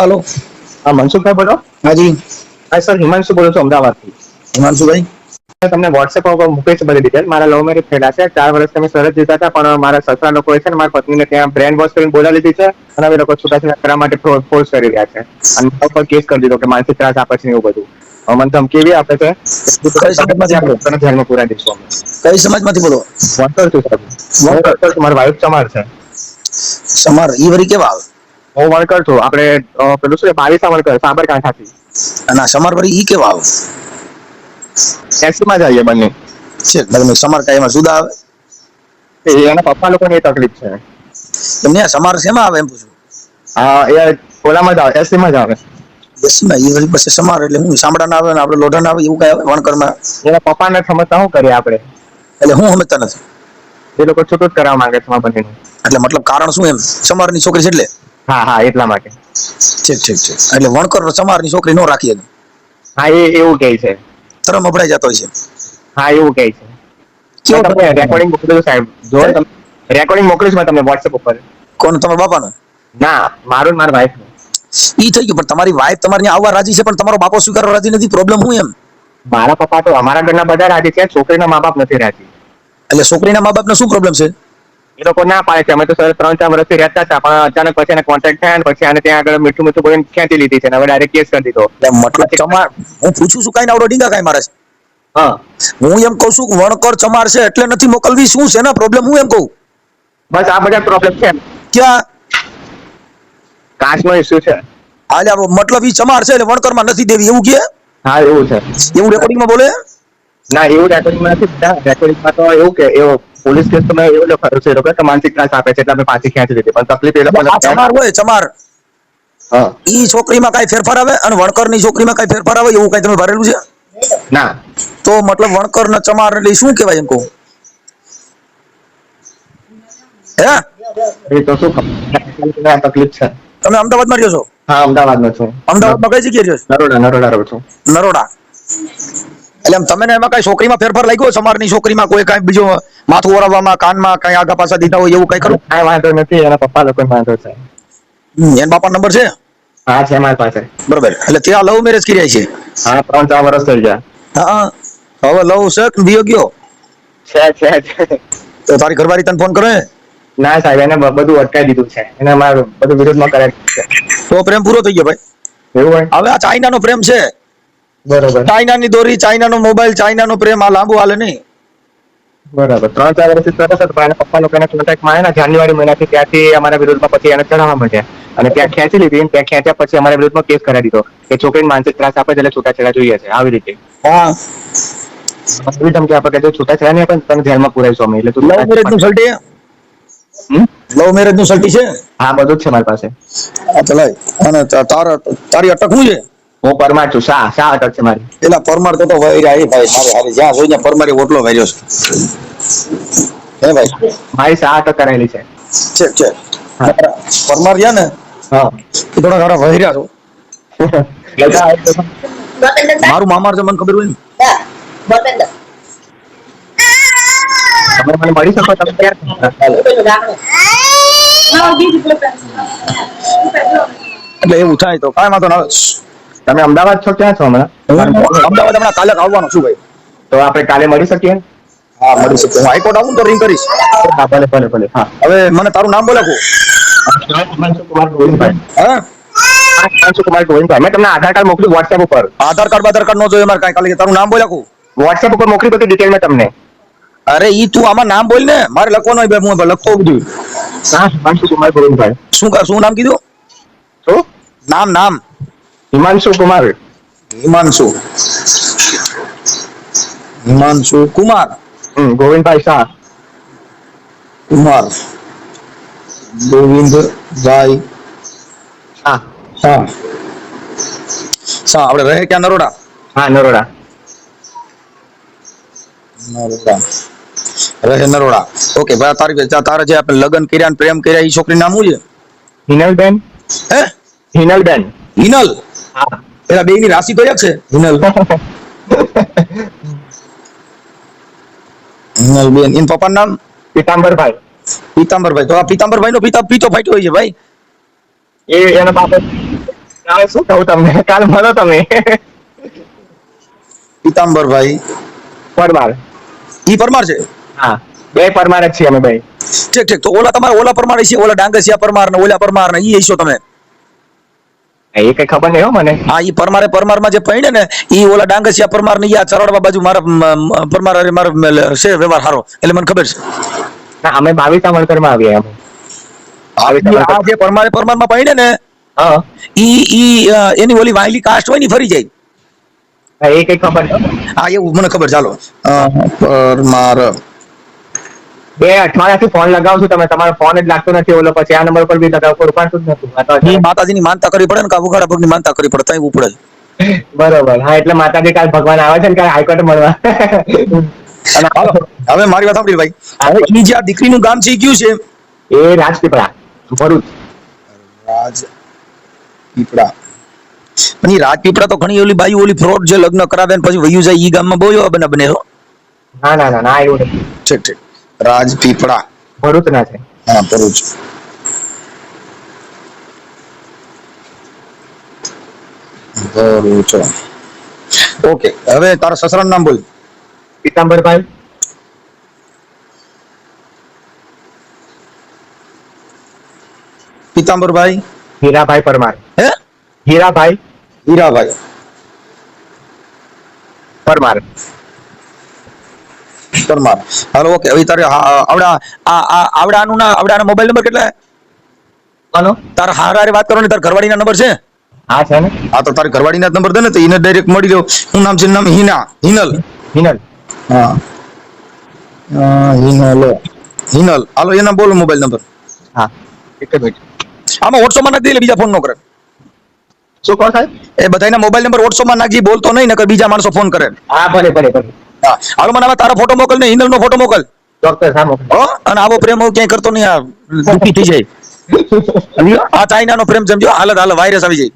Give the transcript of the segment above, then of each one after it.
હાલો હા મનસુખભાઈ બોલો. હાજી. હા સર હિમાંશુ બોલું છું અમદાવાદથી. હિમાંશુભાઈ. તમને વોટ્સએપ ઉપર મૂકે છે બધી ડિટેલ મારા લવ મેરેજ થયેલા છે. ચાર વર્ષ તમે સરસ જીતા હતા પણ મારા સસરા લોકો છે ને મારા પત્નીને ત્યાં બ્રેન વોશ કરીને બોલા લીધી છે અને હવે લોકો છૂટાછેડા કરવા માટે ફોર્સ કરી રહ્યા છે. અને મારા ઉપર કેસ કરી દીધો કે માનસિક ત્રાસ આપે છે એવું બધું. હવે મને કેવી આપે છે. કઈ ધ્યાનમાં પૂરા અમે કઈ સમાજમાંથી બોલો? વણકર છું સાહેબ વણકર? તમારી વાઇફ સમાર છે. સમાર ઈ વરી કેવા આવે? હું વણકર છું. આપણે પેલું શું બાવીસા વણકર સાબરકાંઠાથી. અને આ સમાર વરી ઈ કેવા આવે? એસીમાં જઈએ બંને. છે તમે સમર કાંઈ એમાં જુદા આવે? એ એના પપ્પા લોકોને એ તકલીફ છે. તમને આ સમાર શેમાં આવે એમ પૂછું? હા એ ઓલામાં જ આવે એસીમાં જ આવે. એસીમાં એ વળી પછી સમાર એટલે હું સાંભળાના આવે ને આપણે લોઢાના આવે એવું કઈ આવે? વણકરમાં? એના પપ્પાને સમજતા શું કરીએ આપણે. એટલે હું સમજતા નથી. એ લોકો છૂટું જ કરવા માંગે છે બંનેનું. એટલે મતલબ કારણ શું એમ? સમારની છોકરી છે એટલે? હા હા એટલા માટે. ઠીક ઠીક ઠીક. એટલે વણકર સમારની છોકરી નો રાખીએ હા એ એવું કહે છે. તરમ અભડાઈ જતો છે હા એવું કહે છે. કેવો તમે રેકોર્ડિંગ મોકલ્યું સાહેબ. જો તમે રેકોર્ડિંગ મોકલીશ મેં તમને WhatsApp ઉપર. કોણ? તમારા બાપાનો? ના મારું મારા વાઈફ ઈ થઈ ગયું પણ તમારી વાઈફ તમારી આવવા રાજી છે પણ તમારો બાપો સ્વીકારવા રાજી નથી. પ્રોબ્લેમ હું એમ? મારા પપ્પા તો અમારા ઘરના બધા રાજી છે છોકરીના મા બાપ નથી રાજી. એટલે છોકરીના મા બાપનો શું પ્રોબ્લેમ છે? એ લોકો ના પાડે છે. અમે તો સર ત્રણ ચાર વર્ષથી રહેતા હતા પણ અચાનક પછી એને કોન્ટેક્ટ થયા પછી આને ત્યાં આગળ મીઠું મીઠું બોલીને ખેંચી લીધી છે અને હવે ડાયરેક્ટ કેસ કરી દીધો. મતલબ હું પૂછું છું કઈ નાવડો ડીંગા કઈ મારે હા. હું એમ કહું છું કે વણકર ચમાર છે એટલે નથી મોકલવી શું છે ને પ્રોબ્લેમ હું એમ કહું? બસ આ બધા પ્રોબ્લેમ છે. ક્યાં? કાસ્ટનો ઇસ્યુ છે. હાલે મતલબ ઈ ચમાર છે એટલે વણકરમાં નથી દેવી એવું કે? હા એવું છે. એવું રેકોર્ડિંગમાં બોલે? ના એવું રેકોર્ડિંગમાં નથી. રેકોર્ડિંગમાં તો એવું કે એવો પોલીસ કેસ તો મેં એવું લખાયું છે કે માનસિક ત્રાસ આપે છે એટલે અમે પાછી ખેંચી લીધી. પણ તકલીફ એ લોકો ચમાર હોય ચમાર હા. ઈ છોકરીમાં કઈ ફેરફાર આવે? અને વણકરની છોકરીમાં કઈ ફેરફાર આવે? એવું કઈ તમે ભરેલું છે? ના. તો મતલબ વણકર ને ચમાર એટલે શું કહેવાય એમ કહું? હે? એ તો શું તકલીફ છે. તમે અમદાવાદમાં રહ્યો છો? હા અમદાવાદનો છું. અમદાવાદમાં કઈ જગ્યાએ રહ્યો નરોડા નરોડા રહું છું. નરોડા. એટલે આમ તમે એમાં કઈ છોકરીમાં ફેરફાર લાગ્યો સમારની છોકરીમાં કોઈ કઈ બીજો માથું ઓરાવવામાં કાનમાં કઈ આગા પાછા દીધા હોય એવું કઈ કરું કઈ વાંધો નથી એના પપ્પા લોકો વાંધો છે. એના બાપા નંબર છે? હા છે મારી પાસે. બરોબર. એટલે ત્યાં લવ મેરેજ કર્યા છે? હા ત્રણ ચાર વર્ષ થઈ ગયા. હા હવે લવ છે કે દિયો ગયો? છે છે છે. તો તારી ઘરવાળી તને ફોન કરે? ના સાહેબ એને બધું અટકાઈ દીધું છે. એને મારું બધું વિરોધમાં કરે છે. તો પ્રેમ પૂરો થઈ ગયો ભાઈ? એવું હવે આ ચાઇનાનો પ્રેમ છે. બરોબર. ચાઇનાની દોરી ચાઇનાનો મોબાઈલ ચાઇનાનો પ્રેમ આ લાંબુ હાલે નહીં. બરાબર. ત્રણ ચાર વર્ષથી સરસ હતું પણ એના પપ્પા લોકો એના કોન્ટેક્ટમાં આવ્યા જાન્યુઆરી મહિનાથી ત્યાંથી અમારા વિરોધમાં પછી એને ચઢાવવા માંડ્યા અને ત્યાં ખેંચી લીધી ત્યાં ખેંચ્યા પછી અમારા વિરોધમાં કેસ કરાવી દીધો કે છોકરીને માનસિક ત્રાસ આપે એટલે છૂટાછેડા જોઈએ છે. આવી રીતે. હા. એવી ધમકી આપે કે જો છૂટાછેડા નહીં આપે તમે જેલમાં પુરાવીશું અમે એટલે તું લવ મેરેજનું સર્ટી લવ મેરેજનું સર્ટી છે? હા બધું જ છે મારી પાસે. હા ચલાય અને તારા તારી અટક શું છે? હું પરમાર છું. શા? શા અટક છે મારી? પેલા પરમાર તો તો વૈરા એ ભાઈ. મારે હારી જ્યાં જોઈને પરમારી ઓટલો વાર્યો છે. હે ભાઈ? મારી શા અટક કરાયેલી છે? છે છે પરમાર રહ્યા ને હા. થોડા ઘણા વૈર્યા છો. મારું મામાર છે મને ખબર હોય ને? તમે મને મળી શકો તમે એટલે એવું થાય તો કાંઈ વાંધો ના આવે. તમે અમદાવાદ છો ક્યાં છો હમણાં? અમદાવાદ હમણાં કાલે આવવાનો છું ભાઈ. તો આપણે કાલે મળી શકીએ? હા મળી શકીએ. હું હાઈકોર્ટ આવું તો રિંગ કરીશ. હા ભલે ભલે ભલે. હા. હવે મને તારું નામ બોલાવો. કુમાર ગોવિંદભાઈ. હા હા, કુમાર ગોવિંદભાઈ. મેં તમને આધાર કાર્ડ મોકલ્યું વોટ્સએપ ઉપર. આધાર કાર્ડ બાધાર કાર્ડ નો જોઈએ મારે કાંઈ. કાલે તારું નામ બોલ્યા કહું વોટ્સએપ ઉપર મોકલી બધી ડિટેલ મેં તમને. અરે ઈ તું આમાં નામ બોલ ને. મારે લખવાનો બે હું લખતો બધું. કુમાર ગોવિંદભાઈ. શું શું નામ કીધું? શું? નામ નામ. હિમાંશુ કુમાર. હિમાંશુ. હિમાંશુ કુમાર. ગોવિંદભાઈ શાહ. કુમાર. ગોવિંદભાઈ હા હા સા આપણે રહે ક્યાં નરોડા? હા નરોડા. નરોડા. રહે નરોડા. ઓકે ભાઈ તારી તારે જે આપણે લગ્ન કર્યા પ્રેમ કર્યા એ છોકરી નામ શું છે? હિનલબેન. હે? હિનલબેન. હિનલ? એના બે ની રાશિ તો એક છે? હિનલ. હિનલ બેન. એન પપ્પા નામ? પીતાંબરભાઈ. પીતાંબરભાઈ. તો આ પીતાંબરભાઈ નો પિતા પીતો ફાટ્યો હોય છે ભાઈ. એ એના બાપ કાલે શું કહું તમને? કાલ મળો તમે. પીતાંબરભાઈ. પરમાર. ઈ પરમાર છે? હા. બે પરમાર જ છીએ અમે ભાઈ ઠીક ઠીક. તો ઓલા તમારા ઓલા પરમાર છે ઓલા ડાંગસિયા પરમાર ને ઓલા પરમાર ને ઈ હશો તમે. એ કઈ ખબર નહીં હો મને. હા ઈ પરમારે પરમારમાં જે પૈણે ને ઈ ઓલા ડાંગસિયા પરમાર ને આ ચરડવા બાજુ મારા પરમાર અરે મારો છે વ્યવહાર હારો. એટલે મને ખબર છે. ના અમે બાવીસમાં આવીએ અમે આ જે પરમારે પરમારમાં પૈણે ને હા. ઈ ઈ એની ઓલી વાયલી કાસ્ટ હોય ને ફરી જાય. હા, એ કઈ ખબર હા એવું મને ખબર ચાલો પરમાર બે અઠવાડિયાથી ફોન લગાવું છું. તમે તમારો ફોન જ લાગતો નથી. ઓલો પછી આ નંબર પર બી લગાવ. કોઈ ઉપાડતું જ નથી. માતાજીની માનતા કરવી પડે ને કાબુ ઉઘાડા પગની માનતા કરવી પડે ત્યાં ઉપડે બરોબર. હા એટલે માતાજી કાલ ભગવાન આવે છે ને કાલ હાઈકોર્ટ મળવા. હવે મારી વાત સાંભળી ભાઈ. હવે જે આ દીકરીનું ગામ છે કયું છે? એ રાજપીપળા ભરૂચ. રાજ પીપળા પણ રાજપીપળા તો ઘણી ઓલી બાઈ ઓલી ફ્રોડ જે લગ્ન કરાવે ને પછી વયું જાય ઈ ગામમાં બહુ એવા બને બને ના ના ના ના એવું નથી. ઠીક ઠીક. રાજપીપળા. ભરૂચ ના છે. હા ભરૂચ. ભરૂચ. ઓકે હવે તારા સસરાનું નામ બોલ. પીતાંબરભાઈ. પીતાંબરભાઈ? હીરાભાઈ પરમાર. હે? હીરાભાઈ. હીરાભાઈ. પરમાર. પરમાર હાલો ઓકે. હવે તારે આવડા આ આ આવડાનું ના આવડાના મોબાઈલ નંબર કેટલા? હાલો. તારા હારારે વાત કરવાની તારા ઘરવાળીના નંબર છે? હા છે ને? હા તો તારી ઘરવાળીના નંબર દે ને તો એને ડાયરેક્ટ મળી લો હું નામ છે? નામ હિના. હિનલ. હિનલ. હા. હિનલ. હિનલ. હાલો એના બોલો મોબાઈલ નંબર હા. એક જ મિનિટ આમાં WhatsApp માં નાખી દે એટલે બીજા ફોન નો કરે. શું કહો સાહેબ? એ બધાના મોબાઈલ નંબર WhatsApp માં નાખજી બોલતો નહીં નકર બીજા માણસો ફોન કરે. હા ભલે ભલે ભલે. હાલો મને તારો ફોટો મોકલ ને હિનલ નો ફોટો મોકલ. હા? અને આવો પ્રેમ હું ક્યાંય કરતો નહીં આ દુખી થઈ જાય. આ ચાઇના નો પ્રેમ સમજો હાલત હાલ વાયરસ આવી જાય.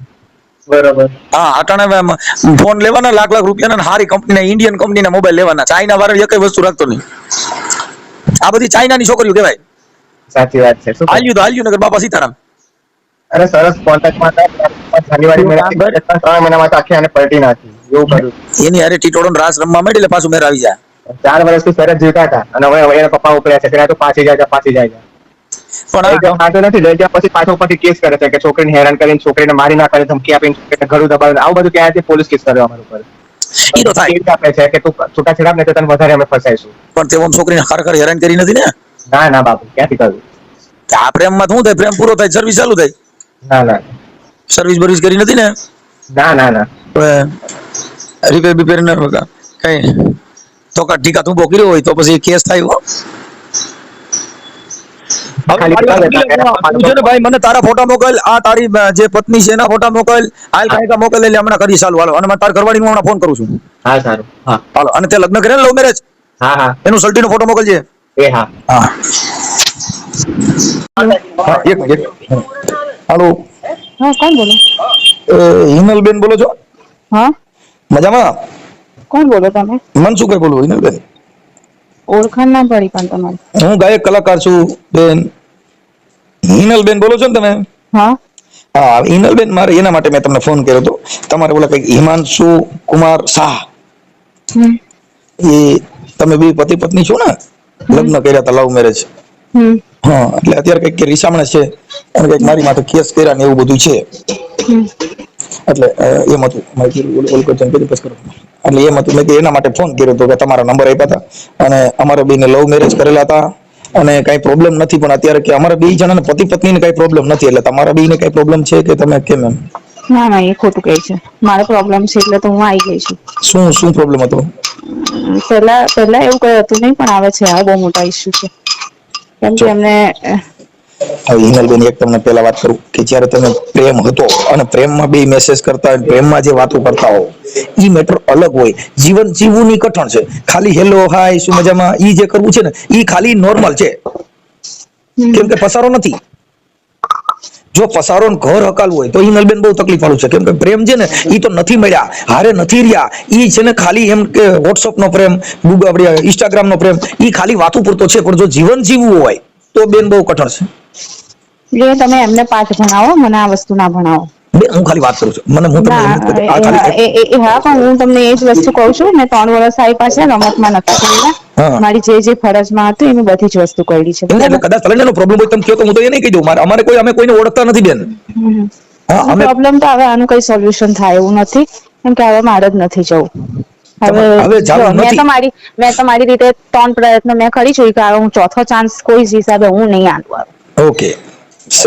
બરાબર. હા અટાણે ફોન લેવાના લાખ લાખ રૂપિયાના સારી કંપનીના ઇન્ડિયન કંપનીના મોબાઈલ લેવાના. ચાઇના વાળા એક વસ્તુ રાખતો નહીં. આ બધી ચાઇનાની છોકરીઓ કહેવાય. સાચી વાત છે. શું હાલ્યું તો હાલ્યું નગર બાપા સીતારામ. અરે સરસ કોન્ટેક્ટમાં હતા. શનિવારે મેં શું કામ કરે? ત્રણ મહિનામાં આખી આને પલટી નાખી. એવું કર્યું. એની હારે ટીટોળો રાસ રમવા માંડી એટલે પાછું મેર આવી જાય. ચાર વર્ષથી સરસ જીવતા હતા. અને હવે એના પપ્પા ઉપડ્યા છે. તેના તો પાછી જાય પાછી જાય પણ જવા નથી. લઈ ગયા પછી પાછો પછી કેસ કરે છે કે છોકરીને હેરાન કરીને છોકરીને મારી નાખે ધમકી આપીને છોકરીને ઘરું દબાવીને આવું બધું ક્યાં છે પોલીસ કેસ કર્યો અમારા ઉપર. ઈ તો થાય. આપે છે કે તું છૂટાછેડા ને તને વધારે અમે ફસાઈશું. પણ છોકરીને ખરેખર હેરાન કરી નથી ને? ના ના બાપુ ક્યાંથી કર્યું? આ પ્રેમમાં શું થાય? પ્રેમ પૂરો થાય સર્વિસ ચાલુ થાય? ના ના. સર્વિસ બર્વિસ કરી નથી ને? ના ના ના. રિપેર બિપેર ને કઈ? તો કા ટીકા તું કર્યો હોય તો પછી કેસ થાય હો. ભાઈ મને તારા ફોટા મોકલ આ તારી જે પત્ની છે એના ફોટા મોકલ હાલ કાંઈ મોકલ એટલે હમણાં કરી ચાલુ. હાલો અને મારે તારા ઘરવાળીને હું હમણાં ફોન કરું છું. હા સારું. હા. હાલો અને તે લગ્ન કરે લવ મેરેજ હા હા. એનું સલ્ટીનો ફોટો મોકલજે. એ હા. હા. હા એક મિનિટ હાલો. હા કોણ બોલો? હિનલબેન બોલો છો? હા? મજામાં? કોણ બોલો તમે? મનસુખભાઈ બોલું બેન? ઓળખાણ ના પડી પણ તમારી. હું ગાયક કલાકાર છું બેન. હિનલબેન બોલો છો ને તમે? હા. હા હિનલબેન મારે એના માટે મેં તમને ફોન કર્યો હતો. તમારે ઓલા કંઈક હિમાંશુ કુમાર શાહ. એ તમે બે પતિ પત્ની છો ને? લગ્ન કર્યા હતા લવ મેરેજ હા એટલે અત્યારે કંઈક કે રીસામણે છે. અને કંઈક મારી માથે કેસ કર્યા ને એવું બધું છે. એટલે એમ હતું. મારે કીધું, ઓલું- પછી કરો. એટલે એમ હતું. મેં એના માટે ફોન કર્યો હતો કે તમારા નંબર આપ્યા હતા. અને અમારે બેને લવ મેરેજ કરેલા હતા. અને કાંઈ પ્રોબ્લેમ નથી પણ અત્યારે કે અમારા બે જણાને પતિ પત્નીને કાંઈ પ્રોબ્લેમ નથી. એટલે તમારા બેને કઈ પ્રોબ્લેમ છે કે તમે કેમ એમ? ના ના એ ખોટું કહે છે. મારે પ્રોબ્લેમ છે એટલે તો હું આવી ગઈ છું. શું શું પ્રોબ્લેમ હતો? પહેલા પહેલા એવું કઈ હતું નહીં પણ આવે છે. આ બહુ મોટા ઇસ્યુ છે. કેમ કે એમને હિનલબેન એક તમને પહેલા વાત કરું કે જ્યારે તમે પ્રેમ હતો અને પ્રેમમાં બે મેસેજ કરતા હોય પ્રેમમાં જે વાતો કરતા હો ઈ મેટર અલગ હોય. જીવન જીવવું ની કઠણ છે. ખાલી હેલો હાય શું મજામાં? ઈ જે કરવું છે ને, ઈ ખાલી નોર્મલ છે. કેમ કે પસારો નથી. જો પસારો ઘર હકાલવું હોય તો હિનલબેન બહુ તકલીફ વાળું છે. કેમ કે પ્રેમ છે ને, ઈ તો નથી મળ્યા. હારે નથી રહ્યા. ઈ છે ને ખાલી એમ કે વોટ્સઅપ નો પ્રેમ ગુગલ ઇન્સ્ટાગ્રામ નો પ્રેમ, ઈ ખાલી વાતો પૂરતો છે. પણ જો જીવન જીવવું હોય તો બેન બહુ કઠણ છે. એટલે તમે એમને પાઠ ભણાવો મને આ વસ્તુ ના ભણાવો. હું ખાલી વાત કરું છું. મને હું તમને એ- એ- એ- હા પણ હું તમને એ જ વસ્તુ કહું છું મેં ત્રણ વર્ષ આવી પાસે રમતમાં નથી કરેલા મારી જે જે ફરજમાં હતું એની બધી જ વસ્તુ કરી છે. એટલે કદાચ તને પ્રોબ્લેમ હોય તમે કહો તો હું તો એ નહીં કહી દઉં. મારે અમારે કોઈ અમે કોઈને ઓળખતા નથી બેન. પ્રોબ્લેમ તો હવે આનું કઈ સોલ્યુશન થાય એવું નથી. કેમ કે હવે મારે જ નથી જવું. હવે મેં તો મારી મેં તો મારી રીતે ત્રણ પ્રયત્ન મેં કરી છું. કે હું ચોથો ચાન્સ કોઈ હિસાબે હું નહીં આલું ઓકે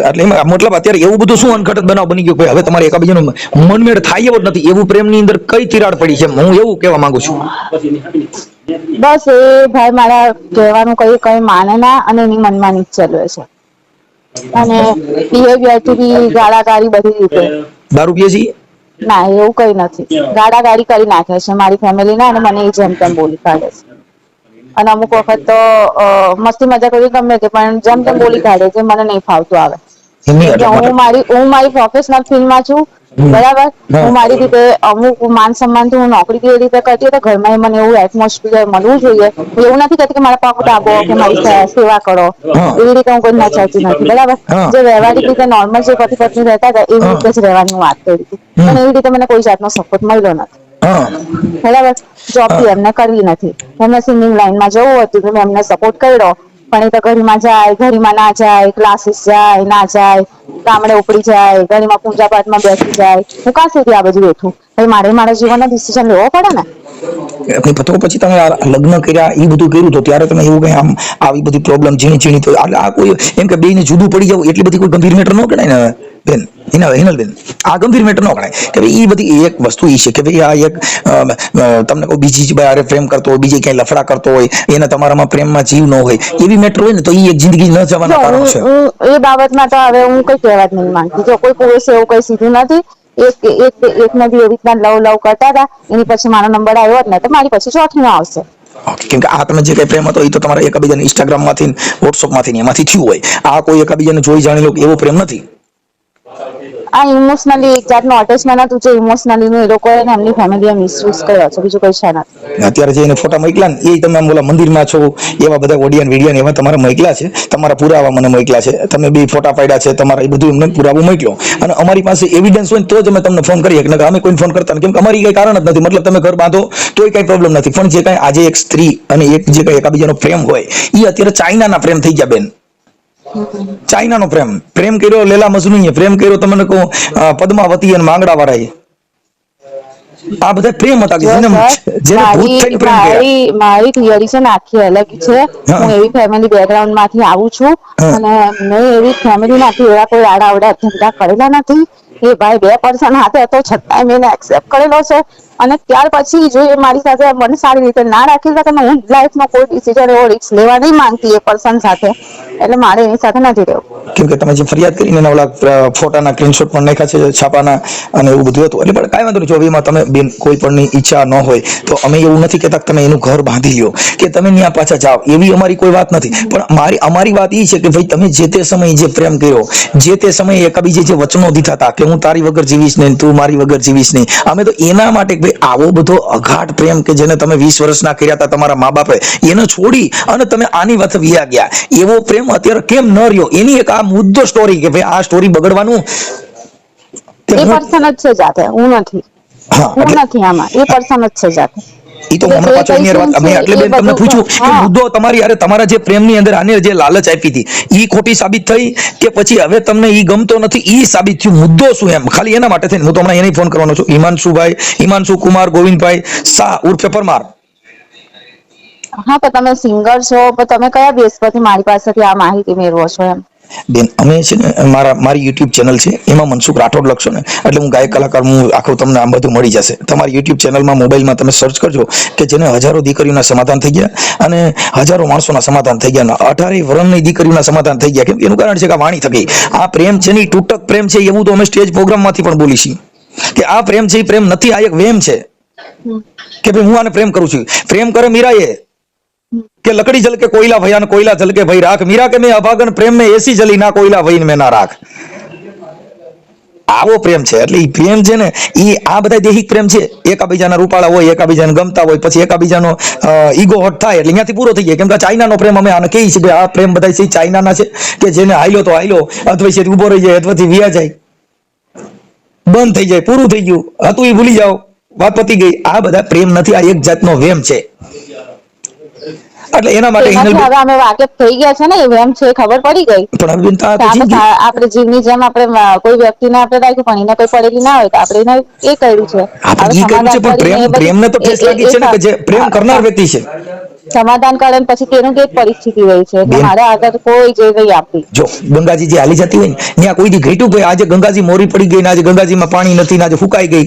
એટલે મતલબ અત્યારે એવું બધું શું અનખટત બનાવ બની ગયો હવે તમારે એકાબીજાનો મનમેળ થાય એવો જ નથી. એવું પ્રેમની અંદર કઈ તિરાડ પડી છે હું એવું કહેવા માંગુ છું. બસ એ ભાઈ મારા કહેવાનું કઈ કઈ માને ના અને એની મનમાની જ ચલવે છે. અને બિહેવિયરથી બી ગાળાગાળી બધી રીતે. દારૂ પીએ છીએ? ના એવું કઈ નથી. ગાડા ગાડી કરી નાખે છે મારી ફેમિલી ના અને મને એ જેમ તેમ બોલી કાઢે છે. અને અમુક વખત તો મસ્તી મજા કરી ગમે તે પણ જેમ તેમ બોલી કાઢે છે મને નહીં ફાવતું આવે. હું મારી હું મારી પ્રોફેશનલ ફિલ્ડમાં છું બરાબર? હું. મારી રીતે અમુક માન સન્માનથી હું નોકરી કેવી રીતે કરતી હતી ઘરમાં મને એવું એટમોસ્ફિયર મળવું જોઈએ. હું એવું નથી કહેતી કે મારા પગ દાબો કે મારી સેવા કરો. એવી રીતે હું કોઈ નચાવતી નથી. બરાબર? જે વ્યવહારિક રીતે નોર્મલ જે પતિ પત્ની રહેતા હતા એવી રીતે જ રહેવાની વાત કરી હતી પણ એવી રીતે મને કોઈ જાતનો સપોર્ટ મળ્યો નથી. બરાબર? જોબ બી એમને કરવી નથી. એમને સિંગિંગ લાઈનમાં જવું હતું તો મેં એમને સપોર્ટ કર્યો. પણ એ તો ઘરમાં જાય, ઘરમાં ના જાય ક્લાસીસ જાય, ના જાય, ગામડે ઉપડી જાય, ઘરમાં પૂજા પાઠમાં બેસી જાય. હું કાં સુધી આ બધું બેઠું મારે મારા જીવનનો ડિસિઝન લેવો પડે ને? તો પછી તમે લગ્ન કર્યા એ બધું કર્યું તો ત્યારે તમે એવું કઈ આમ આવી બધી પ્રોબ્લેમ ઝીણી ઝીણી તો આ કોઈ એમ કે બેયને જુદું પડી જવું એટલી બધી કોઈ ગંભીર મેટર ન ગણાય ને બેન હિનલ હિનલબેન આ ગંભીર મેટર ન ગણાય. કે ભાઈ એ બધી એક વસ્તુ એ છે કે ભાઈ આ એક તમને કોઈ બીજી બારે પ્રેમ કરતો હોય બીજે ક્યાંય લફડા કરતો હોય એને તમારામાં પ્રેમમાં જીવ ન હોય એવી મેટર હોય ને તો એ એક જિંદગી ન જવાના કારણો છે. એ બાબતમાં તો હવે હું કઈ કહેવા જ નહીં માંગતી. જો કોઈ પુરુષ એવું કઈ સીધું નથી એક એક એકને બી એવી રીતના લવ લવ કરતા હતા. એની પછી મારો નંબર આવ્યો ને તો મારી પછી ચોથી નો આવશે કેમ કે આ તમે જે કઈ પ્રેમ હતો એ તો તમારા એકબીજાને ઇન્સ્ટાગ્રામમાંથી વોટ્સઅપમાંથી એમાંથી થયું હોય. આ કોઈ એકબીજાને જોઈ જાણી લો એવો પ્રેમ નથી. આ ઇમોશનલી એક જાતનો અટેચમેન્ટ હતું જે ઇમોશનલી એ લોકો એને એમની ફેમિલીએ મિસયુઝ કર્યો છે. બીજું કઈ છે નથી અત્યારે જે એને ફોટા મોકલા ને એ તમે બોલા મંદિરમાં છો, એવા બધા ઓડિયન વિડિયન એવા તમારા મોકલા છે. તમારા પુરાવા મને મોકલા છે. તમે બે ફોટા પાડ્યા છે, તમારા એ બધું એમને પુરાવો મોકલ્યો. અને અમારી પાસે એવિડન્સ હોય તો જ અમે તમને ફોન કરીએ. કે અમે કોઈને ફોન કરતા કેમ કે અમારી કઈ કારણ જ નથી. મતલબ તમે ઘર બાંધો, તોય કઈ પ્રોબ્લેમ નથી. પણ જે કઈ આજે એક સ્ત્રી અને એક જે કઈ એકાબીજાનો પ્રેમ હોય એ અત્યારે ચાઇનાના પ્રેમ થઈ ગયા બેન. ચાઇનાનો પ્રેમ. પ્રેમ કર્યો લેલા મજનુએ પ્રેમ કર્યો તમને કહું પદ્માવતી અને માંગડા વાળાએ આ બધા પ્રેમ હતા જેને જેને ભૂત થઈને પ્રેમ મારી મારી થિયરી છે ને આખી અલગ છે. હું. એવી ફેમિલી બેકગ્રાઉન્ડમાંથી આવું છું અને મેં એવી ફેમિલી માંથી એવા કોઈ આડા અવડા ધંધા કરેલા નથી. એ ભાઈ બે પર્સન હાથે હતો છતાંય મેં એક્સેપ્ટ કરેલો છે. અને ત્યાર પછી જો એ મારી સાથે મને સારી રીતે ના રાખી શકે હું લાઈફમાં કોઈ ડિસિઝન એવો રિસ્ક લેવા નહીં માંગતી એ પર્સન સાથે. એટલે મારે એની સાથે નથી રહેવું. કેમ કે તમે જે ફરિયાદ કરીને નવ લાખ ફોટાના સ્ક્રીનશોટ પણ નાખ્યા છે, છાપાના અને એવું બધું હતું. એટલે પણ કાંઈ વાંધો નહીં, જો એમાં તમે બેન કોઈ પણની ઈચ્છા ન હોય, તો અમે એવું નથી કહેતા તમે એનું ઘર બાંધી લ્યો, કે તમે ત્યાં પાછા જાઓ. એવી અમારી કોઈ વાત નથી. પણ મારી, અમારી વાત એ છે કે ભાઈ તમે જે તે સમયે જે પ્રેમ કર્યો, જે તે સમયે એકબીજે જે વચનો દીધા હતા, કે હું તારી વગર જીવીશ નહીં, તું મારી વગર જીવીશ નહીં. અમે તો એના માટે કે આવો બધો અઘાટ પ્રેમ કે જેને તમે વીસ વર્ષના કર્યા હતા તમારા મા બાપે એને છોડી અને તમે આની વાત વિયા ગયા. એવો પ્રેમ અત્યારે કેમ ન રહ્યો? એની એક આ મુદ્દો સ્ટોરી કે ભાઈ આ સ્ટોરી બગડવાનું એ પર્સન જ છે જાતે હું નથી. હું નથી આમાં. એ પર્સન જ છે જાતે. ઈ તો હમણાં પાછો એની વાત મેં એટલે બેન તમને પૂછ્યું કે મુદ્દો તમારી અરે તમારા જે પ્રેમની અંદર આને જે લાલચ આપી હતી ઈ ખોટી સાબિત થઈ કે પછી હવે તમને ઈ ગમતો નથી ઈ સાબિત થયું. મુદ્દો શું એમ? ખાલી એના માટે થઈને હું તો હમણાં એને ફોન કરવાનો છું. હિમાંશુભાઈ હિમાંશુ કુમાર ગોવિંદભાઈ શાહ ઉર્ફે પરમાર. હા તો તમે સિંગર છો તો તમે કયા બેસ પરથી મારી પાસેથી આ માહિતી મેળવો છો એમ? બેન અમે છે ને મારા મારી યુટ્યુબ ચેનલ છે એમાં મનસુખ રાઠોડ લખશો ને એટલે હું ગાયક કલાકાર હું આખું તમને આમ બધું મળી જશે. તમારી યુટ્યુબ ચેનલમાં મોબાઈલમાં તમે સર્ચ કરજો કે જેને હજારો દીકરીઓના સમાધાન થઈ ગયા અને હજારો માણસોના સમાધાન થઈ ગયા અઢારે વર્ણની દીકરીઓના સમાધાન થઈ ગયા. કેમ એનું કારણ છે કે વાણી થકી. આ પ્રેમ છે ને તૂટક પ્રેમ છે એવું તો અમે સ્ટેજ પ્રોગ્રામમાંથી પણ બોલી છીએ. કે આ પ્રેમ છે એ પ્રેમ નથી આ એક વેમ છે. કે ભાઈ હું આને પ્રેમ કરું છું. પ્રેમ કરે મીરાએ. કે લકડી જલ કોયલા ભયા કોયલા જલ કે રાખ. મીરા કે મેં અભાગન પ્રેમ મેં એસી જલી, ના કોયલા ભઈ મેં ના રાખ. આવો પ્રેમ છે. એટલે ઈ પ્રેમ છે ને, ઈ આ બધા દૈહિક પ્રેમ છે. એકાબીજાના રૂપાળા હોય, એકાબીજાને ગમતા હોય, પછી એકાબીજાનો ઈગો હટ થાય, એટલે અહીંયાથી પૂરો થઈ જાય. કેમ કે ચાઇનાનો પ્રેમ અમે આને કહીએ છીએ કે આ પ્રેમ બધા છે ચાઇનાના છે, કે જેને હાલ્યો તો હાલ્યો, અથવા છે ઊભો રહી જાય, અથવા વ્યા જાય. બંધ થઈ જાય, પૂરું થઈ ગયું. હતું એ ભૂલી જાઓ. વાત પતી ગઈ. આ બધા પ્રેમ નથી, આ એક જાતનો વેમ છે. એટલે એના માટે હિનલબેન હવે અમે વાકેફ થઈ ગયા છે ને એમ છે ખબર પડી ગઈ. પણ હવે બેન તો આ તો તો આપણે જીવની જેમ આપણે કોઈ વ્યક્તિને આપણે રાખ્યું પણ એને કોઈ પડેલી ના હોય તો આપણે એને એ કર્યું છે. આપણે કર્યું છે પણ પ્રેમ પ્રેમને તો ઠેસ લાગી છે ને કે જે પ્રેમ કરનાર વ્યક્તિ છે. સમાધાન કરે પછી તેનું કઈ પરિસ્થિતિ હોય છે મારે આગળ કોઈ જે રહી આપી જો ગંગાજી જે હાલી જતી હોય ને ત્યાં કોઈ દી ઘટ્યું ભાઈ આજે ગંગાજી મોરી પડી ગઈ ને આજે ગંગાજીમાં પાણી નથી ને આજે ફૂકાઈ ગઈ.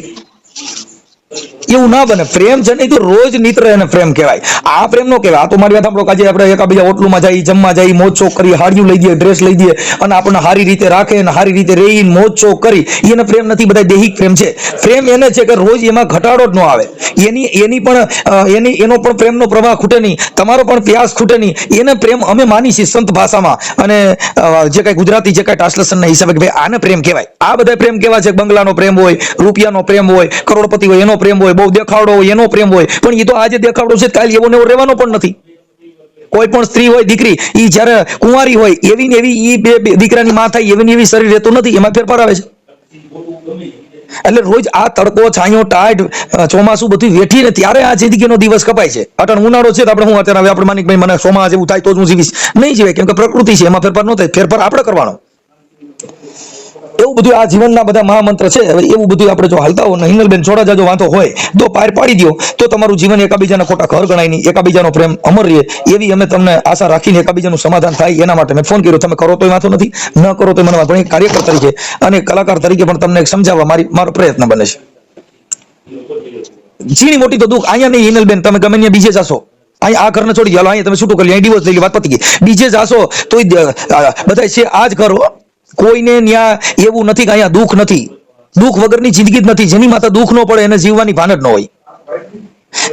એવું ના બને. પ્રેમ છે ને તો રોજ નિત્ર એને પ્રેમ કહેવાય. આ પ્રેમ નો કહેવાય. આ તો મારી વાત આપણો કાજે આપણે એકાબીજા ઓટલુમાં જઈએ, જમવા જઈએ, મોજો કરી હાડિયું લઈ દઈએ ડ્રેસ લઈ દઈએ અને આપણને સારી રીતે રાખે અને સારી રીતે રહી મોજો કરી. એને પ્રેમ નથી બધા દૈહિક પ્રેમ છે. પ્રેમ એને છે કે રોજ એમાં ઘટાડો જ ન આવે. એની એની પણ એની, એનો પણ પ્રેમનો પ્રવાહ ખૂટે નહીં. તમારો પણ પ્યાસ ખૂટે નહીં. એને પ્રેમ અમે માની છીએ સંત ભાષામાં. અને જે કઈ ગુજરાતી, જે કઈ ટ્રાન્સલેશનના હિસાબે કે ભાઈ આને પ્રેમ કહેવાય. આ બધા પ્રેમ કેવા છે? બંગલાનો પ્રેમ હોય, રૂપિયાનો પ્રેમ હોય, કરોડપતિ હોય, એનો પ્રેમ હોય. બહુ દેખાડો હોય, એનો પ્રેમ હોય, પણ એ તો આજે દેખાડો છે, કાલે એવો ને એવો રહેવાનો પણ નથી. કોઈ પણ સ્ત્રી હોય, દીકરી એ જ્યારે કુંવારી હોય, એવી ને એવી ઈ બે દીકરાની માં થાય, એવી ને એવી શરીર રહેતું નથી, એમાં ફેરફાર આવે છે. એટલે રોજ આ તડકો, છાંયો, ટાઢ ચોમાસું બધું વેઠીને ત્યારે આ જિંદગીનો દિવસ કપાય છે. અટણ ઉનાળો છે તો આપણે હું અત્યારે હવે આપણે માનિક ભાઈ, મને ચોમાસ જેવું થાય તો જ હું જીવીશ. નહીં જીવે કેમ કે પ્રકૃતિ છે, એમાં ફેરફાર ન થાય, ફેરફાર આપણે કરવાનો. એવું બધું આ જીવનના બધા મહામંત્ર છે. હવે એવું બધું આપણે જો હાલતા હોય ને હિનલબેન છોડા જો વાંધો હોય તો પાર પાડી દો તો તમારું જીવન એકાબીજાના ખોટા ઘર ગણાય નહીં. એકાબીજાનો પ્રેમ અમર રહે. એવી અમે તમને આશા રાખીને એકાબીજાનું સમાધાન થાય એના માટે મેં ફોન કર્યો. તમે કરો તોય વાંધો નથી. ન કરો તો મને વાંધો નહીં. કાર્યકર તરીકે અને કલાકાર તરીકે પણ તમને સમજાવવા મારી, મારો પ્રયત્ન બને છે. ઝીણી મોટી તો દુઃખ. અહીંયા નહીં, હિનલબેન. તમે ગમે ત્યાં બીજે જશો. અહીંયા આ ઘરને છોડી ચાલો અહીંયા તમે છૂટું કરી અહીં ડિવોર્સ લઈ વાત પતી ગઈ. બીજે જાશો તો બધા છે. આ જ ઘર. કોઈને ત્યાં એવું નથી કે અહીંયા દુઃખ નથી. દુઃખ વગરની જિંદગી જ નથી. જેની માથે દુઃખ ન પડે, એને જીવવાની ભાન જ ન હોય.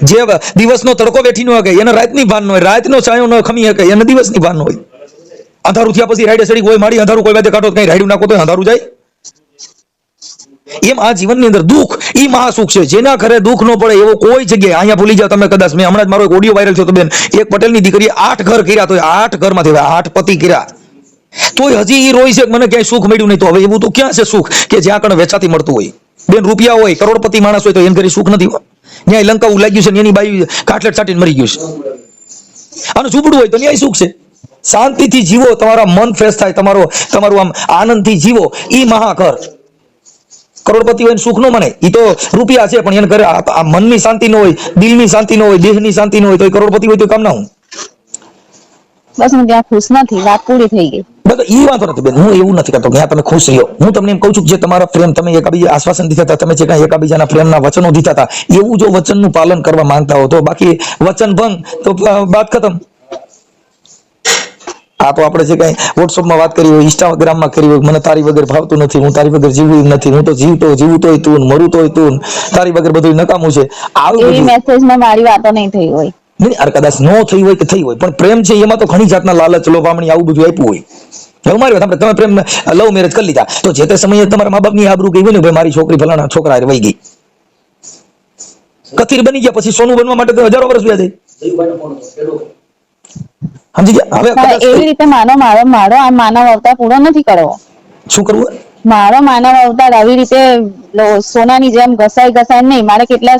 જે દિવસનો તડકો બેઠી ન હોય એને રાતની ભાન ન હોય. રાતનો છાંયો ન ખમી શકે એને દિવસની ભાન હોય. અંધારું થયા પછી રાઈડે સડી કોઈ મારી, અંધારું કોઈ વાતે કાઢો કઈ રાઈડું નાખો તો અંધારું જાય. એમ આ જીવનની અંદર દુઃખ એ મહાસુખ છે. જેના ઘરે દુઃખ ન પડે, એવો કોઈ જગ્યાએ, અહીંયા ભૂલી જાઓ તમે કદાચ, મેં હમણાં જ મારો એક ઓડિયો વાયરલ થયો તો બેન. એક પટેલની દીકરીએ આઠ ઘર કર્યા તો આઠ ઘરમાંથી આઠ પતિ કર્યા. તોય હજી એ રોય છે મને ક્યાંય સુખ મળ્યું નહીં. તો હવે એવું તો ક્યાં છે સુખ? કે જ્યાં કણ વેચાતી મળતું હોય. બેન રૂપિયા હોય, કરોડપતિ માણસ હોય, તો એમ કરી સુખ નથી ન્યાય લંકા લાગ્યું છે એની બાઈ કાટલેટ ચાટીને મરી ગયું છે. અને ઝૂપડું હોય તો ન્યાય સુખ છે. શાંતિથી જીવો, તમારા મન ફ્રેશ થાય, તમારો, તમારું આમ આનંદથી જીવો. એ મહાકર. કરોડપતિ હોય સુખ નો મને એ તો રૂપિયા છે, પણ એને ઘરે મનની શાંતિ ન હોય, દિલની શાંતિ ન હોય, દેહની શાંતિ ન હોય, તો કરોડપતિ હોય તો કામ ના હું બસ હું ત્યાં ખુશ નથી વાત પૂરી થઈ ગઈ. બધો ઈ વાંધો નથી બેન હું એવું નથી કરતો કે તમે ખુશ રહ્યો. હું તમને એમ કહું છું કે જે તમારા પ્રેમ તમે એકાબીજા આશ્વાસન દીધા હતા તમે જે કાંઈ એકાબીજાના પ્રેમના વચનો દીધા હતા એવું જો વચનનું પાલન કરવા માંગતા હો તો બાકી વચન ભંગ તો વાત ખતમ. આ તો આપણે જે કઈ વોટ્સઅપમાં વાત કરી હોય ઇન્સ્ટાગ્રામમાં કરી હોય મને તારી વગર ભાવતું નથી હું તારી વગર જીવી નથી હું તો જીવતો જીવતો તું મરું તોય તું તારી વગર બધું નકામું છે. આવું મેસેજમાં મારી વાતો નહીં થઈ હોય. નહીં કદાચ ન થઈ હોય કે થઈ હોય પણ પ્રેમ છે એમાં તો ઘણી જાતના લાલચ લોભામણી આવું બધું આપ્યું હોય. એવું મારી વાત તમે પ્રેમ લવ મેરેજ કરી લીધા. તો જે તે સમયે તમારા મા બાપની આબરૂ ગઈ હોય ને ભાઈ મારી છોકરી ફલાણા છોકરા વહી ગઈ. કથિર બની ગયા પછી સોનું બનવા માટે તો હજારો વર્ષ વ્યા જાય. સમજી ગયા? હવે એવી રીતે માનો મારો મારો આ માનવ અવતાર પૂરો નથી કરવો. શું કરવું? મારો માનવ અવતાર આવી રીતે સોનાની જેમ ઘસાઈ ઘસાઈ નહીં મારે કેટલા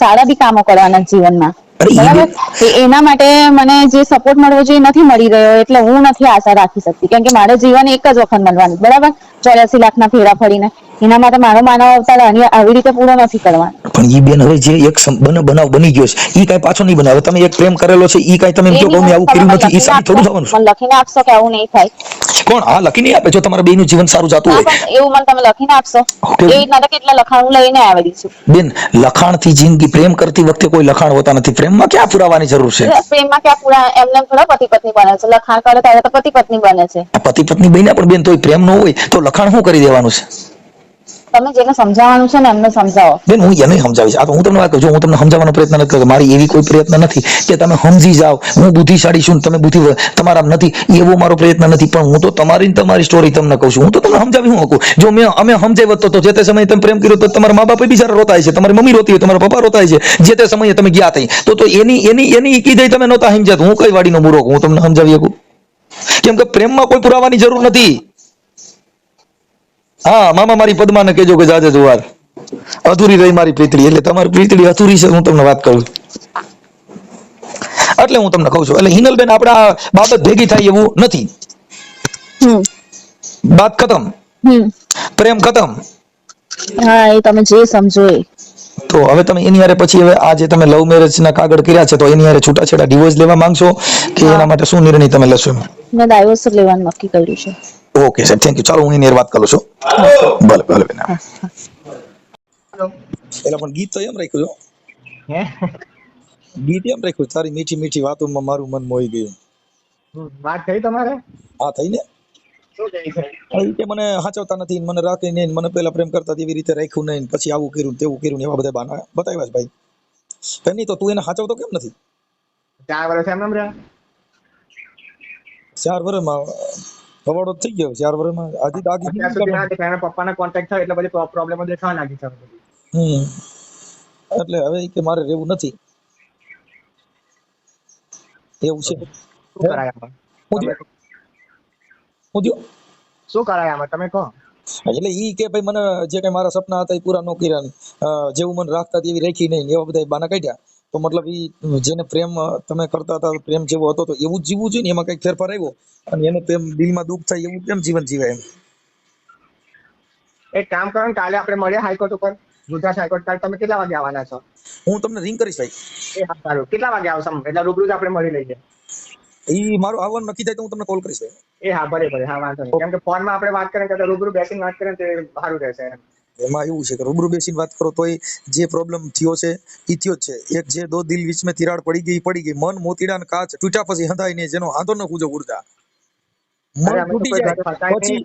સારા બી કામો કરવાના જીવનમાં. એના માટે મને જે સપોર્ટ મળવો જોઈએ નથી મળી રહ્યો, એટલે હું નથી આશા રાખી શકતી. કેમ કે મારે જીવન એક જ વખત મળવાનું. બરાબર? ચોર્યાસી લાખના ફેરા ફરીને. એના માટે મારો માનવ અવતાર આવી રીતે પૂરો નથી કરવાનો. પણ ઈ બેન હવે જે એક સમ- બન- બનાવ બની ગયો છે ઈ કઈ પાછો નહીં બનાવે. તમે એક પ્રેમ કરેલો છે ઈ કઈ તમે કે આવું કર્યું નથી ઈ સાબિત થોડું થવાનું પણ લખીને આપશો કે આવું નહીં થાય? કોણ? હા લખી નહીં આપે જો તમારા બેનું જીવન સારું જતું હોય. એવું મને તમે લખીને આપશો એ રીતના કેટલા લખાણ હું લઈને આવેલી છું. બેન લખાણથી જિંદગી પ્રેમ કરતી વખતે કોઈ લખાણ હોતા નથી. પ્રેમમાં ક્યાં પુરાવાની જરૂર છે? પ્રેમમાં ક્યાં પુરા એમને થોડા પતિ પત્ની બને છે. લખાણ કરે ત્યારે તો પતિ પત્ની બને છે. પતિ પત્ની બન્યા પણ બેન તોય પ્રેમ ન હોય તો લખાણ શું કરી દેવાનું છે? તમે જેને સમજાવવાનું છે ને એમને સમજાવો. બેન, હું એને સમજાવીશ. આ હું તમને વાત કરું છું. હું તમને સમજાવવાનો પ્રયત્ન નથી કરતો. મારી એવી કોઈ પ્રયત્ન નથી કે તમે સમજી જાઓ. હું બુદ્ધિશાળી છું તમે બુદ્ધિ તમારા નથી. એવો મારો પ્રયત્ન નથી. પણ હું તો તમારી તમારી સ્ટોરી તમને કહું છું. હું તો તમને સમજાવી હું શકું? જો મેં અમે સમજાવ્યો તો જે તે સમયે તમે પ્રેમ કર્યો તો તમારા મા બાપ બિચારા રોતા છે. તમારી મમ્મી રોતી હોય, તમારા પપ્પા રોતા છે. જે તે સમયે તમે ગયા થઈ તો તો એની એની એની કીધે તમે નહોતા સમજાતું હું કઈ વાડીનો મૂરો હું તમને સમજાવી શકું? કેમ કે પ્રેમમાં કોઈ પુરાવાની જરૂર નથી. હા મામા મારી પદ્માને કેજો કે જાજે જુવાર. અધૂરી રહી મારી પ્રીતળી એટલે તમારી પ્રીતળી અધૂરી છે હું તમને વાત કરું. એટલે હું તમને કહું છું એટલે હિનલબેન આપણા બાબત ભેગી થાય એવું નથી. બાત ખતમ. પ્રેમ ખતમ. હા એ તમે જે સમજો એ. તો હવે તમે એની હારે પછી હવે આ જે તમે લવ મેરેજ ના કાગળ કર્યા છે તો એની હારે છૂટાછેડા ડિવોર્સ લેવા માંગશો કે એના માટે શું નિર્ણય તમે લેશો મેં ડાયવોર્સ લેવાનું નક્કી કર્યું છે. ઓકે સર થેન્ક યુ ચાલો હું એની વાત કરું છું. ભલે ભલે બેન એટલે પણ ગીત તો એમ રાખ્યું હે? ગીત એમ રાખ્યું તારી મીઠી મીઠી વાતોમાં મારું મન મોહી ગયું. વાત થઈ તમારે? હા થઈ ને? કે મને હાચવતા નથી મને રાખે નહીં મને પેલા પ્રેમ કરતા એવી રીતે રાખ્યું નહીં પછી આવું કર્યું તેવું કર્યું એવા બધા બાના બતાવ્યા છે ભાઈ. તની તો તું એને હાચવતો કેમ નથી? ચાર વર્ષ એમ રહ્યા ચાર વર્ષમાં ભવાડો થઈ ગયો. ચાર વર્ષમાં આજી દાગી એના પપ્પાના કોન્ટેક્ટ થયો એટલે પછી પ્રોબ્લેમ દેખાવા લાગી છે હમ. એટલે હવે કે મારે રહેવું નથી. એવું છે. શું કરાય આમાં? હું થયું? શું કરાય આમાં? તમે કહો. એટલે ઈ કે ભાઈ મને જે કઈ મારા સપના હતા એ પૂરા ન કર્યા જેવું મને રાખતા એવી રાખી નહીં એવા બધા બાના કાઢ્યા. તો મતલબ ઈ જેને પ્રેમ તમે કરતા હતા પ્રેમ જેવો હતો તો એવું જીવવું જોઈએ ને એમાં કંઈક ફેરફાર આવ્યો. અને એને પ્રેમ દિલમાં દુઃખ થાય એવું કેમ જીવન જીવાય એમ? એક કામ કરો ને કાલે આપણે મળ્યા હાઈકોર્ટ ઉપર. Gujarat high court. કાલે તમે કેટલા વાગે આવવાના છો? હું તમને રિંગ કરીશ ભાઈ. એ હા સારું. કેટલા વાગે આવશો એટલે રૂબરૂ જ આપણે મળી લઈએ. ઈ મારું આવવાનું નક્કી થાય તો હું તમને કોલ કરીશ ભાઈ. એ હા ભલે ભલે. હા વાંધો નહીં. કેમ કે ફોનમાં આપણે વાત કરીએ કરતા રૂબરૂ બેસીને વાત કરીએ તો સારું રહેશે એમ. એમાં એવું છે કે રૂબરૂ બેસીને વાત કરો તોય જે પ્રોબ્લેમ થયો છે એ થયો છે. એક જે દો દિલ વિચ મેં તિરાડ પડી ગઈ પડી ગઈ. મન મોતીડા કાચ તૂટ્યા પછી હંધાય નહીં જેનો હાથો ન કૂજો ઊર્જા મન અરે અમે તો તૂટી જાય. પછી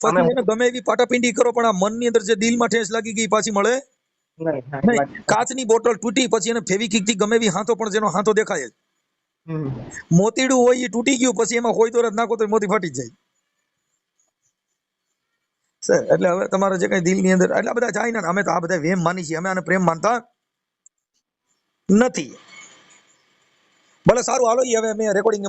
પછી એને ગમે એવી પાટાપિંડી કરો પણ આ મનની અંદર જે દિલમાં ઠેસ લાગી ગઈ પાછી મળે? કાચની બોટલ તૂટી પછી એને ફેવિકિકથી ગમે એવી હાથો પણ જેનો હાથો દેખાય જ. મોતીડું હોય એ તૂટી ગયું, પછી એમાં તો રજ નાખો તો મોતી ફાટી જાય. સર, એટલે હવે તમારે જે કઈ દિલની અંદર, એટલે બધા જાય ને, અમે તો આ બધા વેમ માની છીએ, અમે આને પ્રેમ માનતા નથી. ભલે સારું હાલો હવે મેં રેકોર્ડિંગ